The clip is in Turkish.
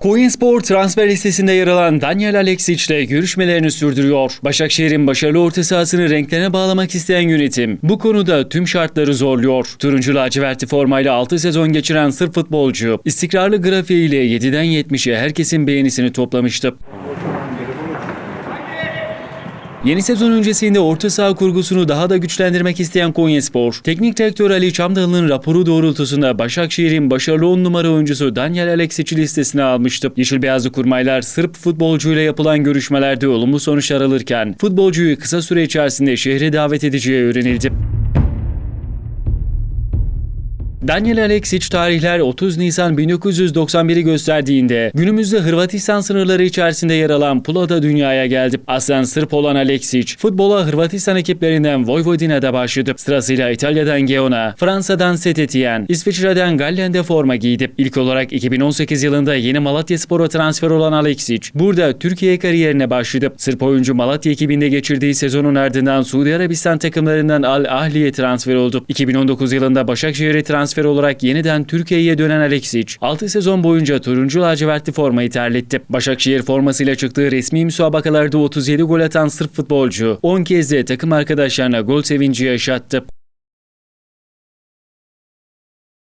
Koyunspor transfer listesinde yer alan Daniel Alexic ile görüşmelerini sürdürüyor. Başakşehir'in başarılı orta sahasını renklerine bağlamak isteyen yönetim bu konuda tüm şartları zorluyor. Turuncu lacivertli formayla 6 sezon geçiren Sırp futbolcu istikrarlı grafiğiyle 7'den 70'e herkesin beğenisini toplamıştı. Yeni sezon öncesinde orta saha kurgusunu daha da güçlendirmek isteyen Konyaspor, teknik direktör Ali Çamdalı'nın raporu doğrultusunda Başakşehir'in başarılı 10 numara oyuncusu Daniel Alexic'i listesine almıştı. Yeşil Beyazlı kurmaylar Sırp futbolcuyla yapılan görüşmelerde olumlu sonuçlar alırken futbolcuyu kısa süre içerisinde şehre davet edeceği öğrenildi. Daniel Alexic tarihler 30 Nisan 1991'i gösterdiğinde günümüzde Hırvatistan sınırları içerisinde yer alan Pula'da dünyaya geldi. Aslen Sırp olan Alexic futbola Hırvatistan ekiplerinden Vojvodina'da başladı. Sırasıyla İtalya'dan Geona, Fransa'dan Saint Etienne, İsviçre'den Gallen'de forma giydi. İlk olarak 2018 yılında yeni Malatyaspor'a transfer olan Alexic burada Türkiye kariyerine başladı. Sırp oyuncu Malatya ekibinde geçirdiği sezonun ardından Suudi Arabistan takımlarından Al Ahli'ye transfer oldu. 2019 yılında Başakşehir'e transfer olarak yeniden Türkiye'ye dönen Alexic, 6 sezon boyunca turuncu lacivertli formayı terletti. Başakşehir formasıyla çıktığı resmi müsabakalarda 37 gol atan Sırp futbolcu 10 kez de takım arkadaşlarına gol sevinci yaşattı.